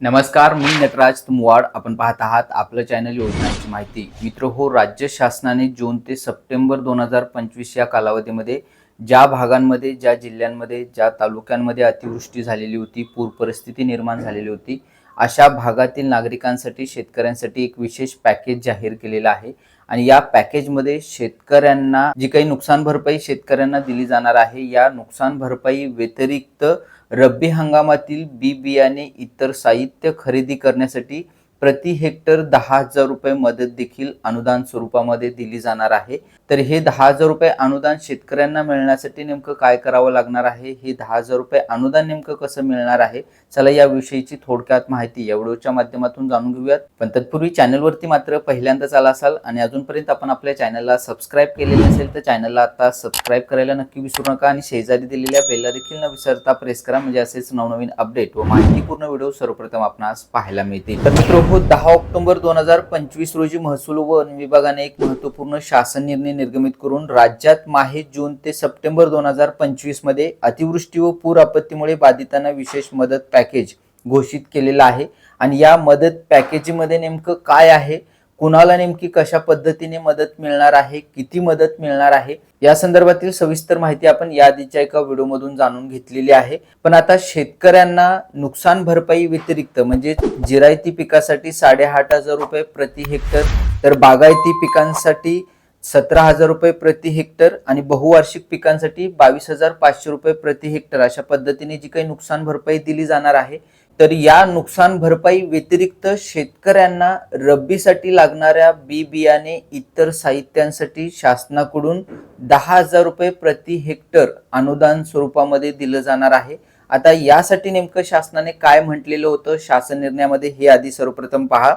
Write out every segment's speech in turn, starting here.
नमस्कार मी नटराज तुमवाड. आपण पाहत आहात आपलं चॅनल योजनांची माहिती. मित्र हो राज्य शासनाने जून ते सप्टेंबर दोन हजार पंचवीस या कालावधीमध्ये ज्या भागांमध्ये ज्या जिल्ह्यांमध्ये ज्या तालुक्यांमध्ये अतिवृष्टी झालेली होती पूर परिस्थिती निर्माण झालेली होती अशा भागातील नागरिकांसाठी शेतकऱ्यांसाठी एक विशेष पॅकेज जाहीर केलेलं आहे. आणि या पॅकेजमध्ये शेतकऱ्यांना जी काही नुकसान भरपाई शेतकऱ्यांना दिली जाणार आहे या नुकसान भरपाई व्यतिरिक्त रब्बी हंगामातील बी बियाणे इतर साहित्य खरेदी करण्यासाठी प्रति हेक्टर दहा हजार रुपये मदत देखील अनुदान स्वरूपामध्ये दिली जाणार आहे. तर हे दहा हजार रुपये अनुदान शेतकऱ्यांना मिळण्यासाठी नेमकं काय करावं लागणार आहे? हे दहा हजार रुपये अनुदान नेमकं कसं मिळणार आहे? चला या विषयीची थोडक्यात माहिती या व्हिडिओच्या माध्यमातून जाणून घेऊयात. पण तत्पूर्वी चॅनलवरती मात्र पहिल्यांदाच आला असाल आणि अजूनपर्यंत आपण आपल्या चॅनलला सबस्क्राईब केलेले असेल तर चॅनलला आता सबस्क्राईब करायला नक्की विसरू नका आणि शेजारी दिलेल्या बेलला देखील न विसरता प्रेस करा. म्हणजे असेच नवनवीन अपडेट व माहितीपूर्ण व्हिडिओ सर्वप्रथम आपणास पाहायला मिळतील. तर मित्र हो दहा ऑक्टोबर दोन हजार पंचवीस रोजी महसूल व वन विभागाने एक महत्त्वपूर्ण शासन निर्णय निर्गमित करून राज्यात माहे जून ते सप्टेंबर दोन हजार पंचवीसमध्ये अतिवृष्टी व पूर आपत्तीमुळे बाधितांना विशेष मदत पॅकेज घोषित केलेलं आहे. आणि या मदत पॅकेजमध्ये नेमकं काय आहे? कुणाला नेमकी कशा पद्धतीने मदत मिळणार आहे किती मदत मिळणार आहे या संदर्भातील सविस्तर माहिती आपण या आधीच्या एका व्हिडिओमधून जाणून घेतलेली आहे. पण आता शेतकऱ्यांना नुकसान भरपाई व्यतिरिक्त म्हणजे जिरायती पिकासाठी साडेआठ हजार रुपये प्रति हेक्टर तर बागायती पिकांसाठी सतरा हजार रुपये प्रति हेक्टर आणि बहुवार्षिक पिकांसाठी बावीस हजार पाचशे रुपये प्रति हेक्टर अशा पद्धतीने जी काही नुकसान भरपाई दिली जाणार आहे तर या नुकसान भरपाई व्यतिरिक्त शेतकऱ्यांना रब्बीसाठी लागणाऱ्या बी बियाणे इतर साहित्यांसाठी शासनाकडून दहा हजार रुपये प्रति हेक्टर अनुदान स्वरूपामध्ये दिलं जाणार आहे. आता यासाठी नेमकं शासनाने काय म्हटलेलं होतं? शासन निर्णयामध्ये हे आधी सर्वप्रथम पहा.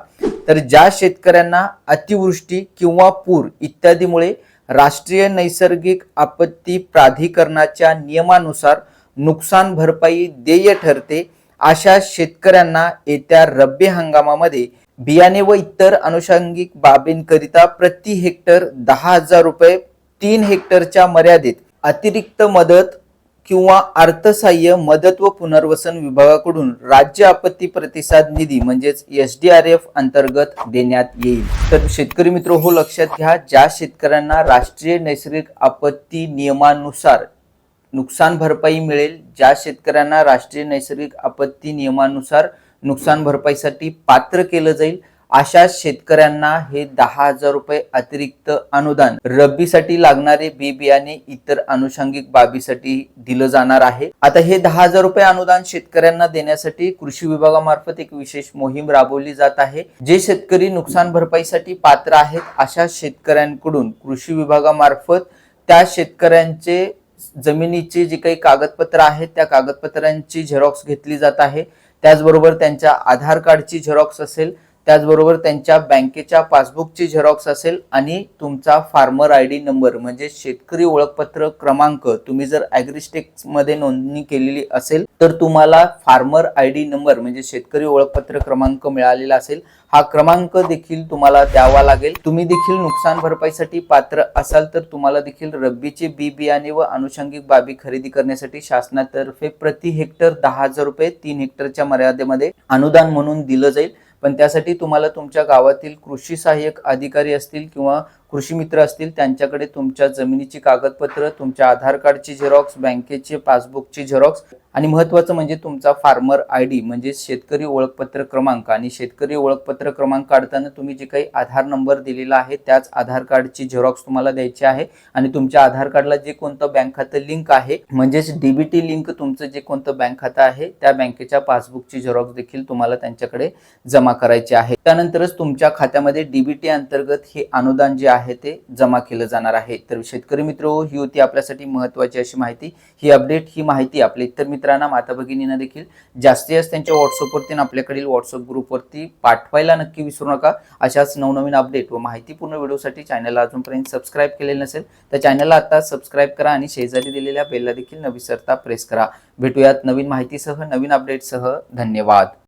तर ज्या शेतकऱ्यांना अतिवृष्टी किंवा पूर इत्यादीमुळे राष्ट्रीय नैसर्गिक आपत्ती प्राधिकरणाच्या नियमानुसार नुकसान भरपाई देय ठरते अशा शेतकऱ्यांना येत्या रब्बी हंगामामध्ये बियाणे व इतर अनुषंगिक बाबींकरिता प्रति हेक्टर दहा हजार रुपये तीन हेक्टरच्या मर्यादेत अतिरिक्त मदत किंवा अर्थसहाय्य मदत व पुनर्वसन विभागाकडून राज्य आपत्ती प्रतिसाद निधी म्हणजेच एस डी आर एफ अंतर्गत देण्यात येईल. तर शेतकरी मित्र हो लक्षात घ्या ज्या शेतकऱ्यांना राष्ट्रीय नैसर्गिक आपत्ती नियमानुसार नुकसान भरपाई मिळेल. ज्या शेतकऱ्यांना राष्ट्रीय नैसर्गिक आपत्ती नियमानुसार नुकसान भरपाईसाठी पात्र केलं जाईल अशा शेतकऱ्यांना हे दहा हजार रुपये अतिरिक्त अनुदान रब्बीसाठी लागणारे बी बियाणे इतर अनुषंगिक बाबीसाठी दिलं जाणार आहे. आता हे दहा हजार रुपये अनुदान शेतकऱ्यांना देण्यासाठी कृषी विभागामार्फत एक विशेष मोहीम राबवली जात आहे. जे शेतकरी नुकसान भरपाईसाठी पात्र आहेत अशा शेतकऱ्यांकडून कृषी विभागामार्फत त्या शेतकऱ्यांचे जमिनीची जी काही कागदपत्र आहेत त्या कागदपत्रांची झेरॉक्स घेतली जात आहे. त्याचबरोबर त्यांच्या आधार कार्डची झेरॉक्स असेल त्याचबरोबर त्यांच्या बँकेच्या पासबुकची झेरॉक्स असेल आणि तुमचा फार्मर आय डी नंबर म्हणजे शेतकरी ओळखपत्र क्रमांक तुम्ही जर ॲग्रिस्टेक्समध्ये नोंदणी केलेली असेल तर तुम्हाला फार्मर आय डी नंबर म्हणजे शेतकरी ओळखपत्र क्रमांक मिळालेला असेल हा क्रमांक देखील तुम्हाला द्यावा लागेल. तुम्ही देखील नुकसान भरपाईसाठी पात्र असाल तर तुम्हाला देखील रब्बीचे बी बियाणे व अनुषंगिक बाबी खरेदी करण्यासाठी शासनातर्फे प्रति हेक्टर दहा हजार रुपये तीन हेक्टरच्या मर्यादेमध्ये अनुदान म्हणून दिलं जाईल. पण त्यासाठी तुम्हाला तुमच्या गावातील कृषी सहाय्यक अधिकारी असतील किंवा कृषी मित्र असतील त्यांच्याकडे तुमच्या जमिनीची कागदपत्र तुमच्या आधार कार्डची झेरॉक्स बँकेचे पासबुकची झेरॉक्स आणि महत्त्वाचं म्हणजे तुमचा फार्मर आय डी म्हणजे शेतकरी ओळखपत्र क्रमांक. आणि शेतकरी ओळखपत्र क्रमांक काढताना तुम्ही जे काही आधार नंबर दिलेला आहे त्याच आधार कार्डची झेरॉक्स तुम्हाला द्यायची आहे. आणि तुमच्या आधार कार्डला जे कोणतं बँक खातं लिंक आहे म्हणजेच डीबीटी लिंक तुमचं जे कोणतं बँक खातं आहे त्या बँकेच्या पासबुकची झेरॉक्स देखील तुम्हाला त्यांच्याकडे जमा करायचे आहे. त्यानंतरच तुमच्या खात्यामध्ये डीबीटी अंतर्गत हे अनुदान जे आहे ते जमा केलं जाणार आहे. तर शेतकरी मित्र ही होती आपल्यासाठी महत्वाची अशी माहिती. ही अपडेट ही माहिती आपल्या इतर मित्रांना माता भगिनींना देखील जास्तीत जास्त त्यांच्या व्हॉट्सअपवरती आणि आपल्याकडील व्हॉट्सअप ग्रुपवरती पाठवायला नक्की विसरू नका. अशाच नवनवीन अपडेट व माहितीपूर्ण व्हिडिओसाठी चॅनलला अजूनपर्यंत सबस्क्राईब केलेलं नसेल तर चॅनलला आता सबस्क्राईब करा आणि शेजारी दिलेल्या बेलला देखील न विसरता प्रेस करा. भेटूयात नवीन माहितीसह नवीन अपडेटसह धन्यवाद.